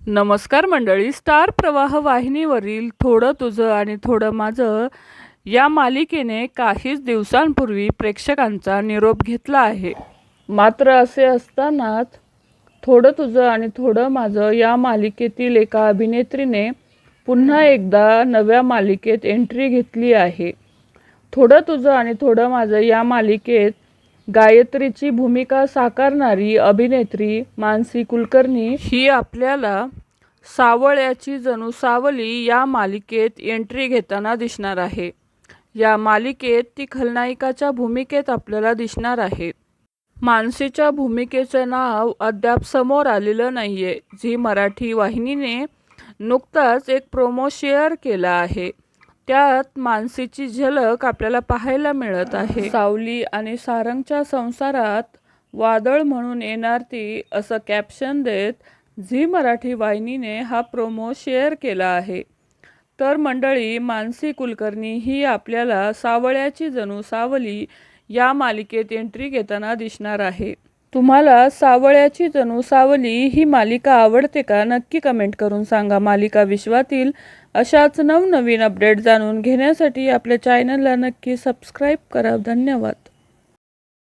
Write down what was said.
नमस्कार मंडळी स्टार प्रवाह वाहिनीवरील थोडं तुझं आणि थोडं माझं या मालिकेने काहीच दिवसांपूर्वी प्रेक्षकांचा निरोप घेतला आहे. मात्र असे असतानाच थोडं तुझं आणि थोडं माझं या मालिकेतील एका अभिनेत्रीने पुन्हा एकदा नव्या मालिकेत एंट्री घेतली आहे. थोडं तुझं आणि थोडं माझं या मालिकेत गायत्रीची भूमिका साकारणारी अभिनेत्री मानसी कुलकर्णी ही आपल्याला सावळ्याची जणू सावली या मालिकेत एंट्री घेताना दिसणार आहे. या मालिकेत ती खलनायिकाच्या भूमिकेत आपल्याला दिसणार आहे. मानसीच्या भूमिकेचं नाव अद्याप समोर आलेलं नाही आहे झी मराठी वाहिनीने नुकताच एक प्रोमो शेअर केला आहे. त्यात मानसीची झलक आपल्याला पाहायला मिळत आहे. सावली आणि सारंगच्या संसारात वादळ म्हणून येणार ती असं कॅप्शन देत झी मराठी वाहिनीने हा प्रोमो शेअर केला आहे. तर मंडळी मानसी कुलकर्णी ही आपल्याला सावळ्याची जणू सावली या मालिकेत एंट्री घेताना दिसणार आहे. तुम्हाला सावळ्याची जणू सावली ही मालिका आवडते का? नक्की कमेंट करून सांगा. मालिका विश्वातील अशाच नवनवीन अपडेट जाणून घेण्यासाठी आपल्या चॅनलला नक्की सबस्क्राईब करा. धन्यवाद.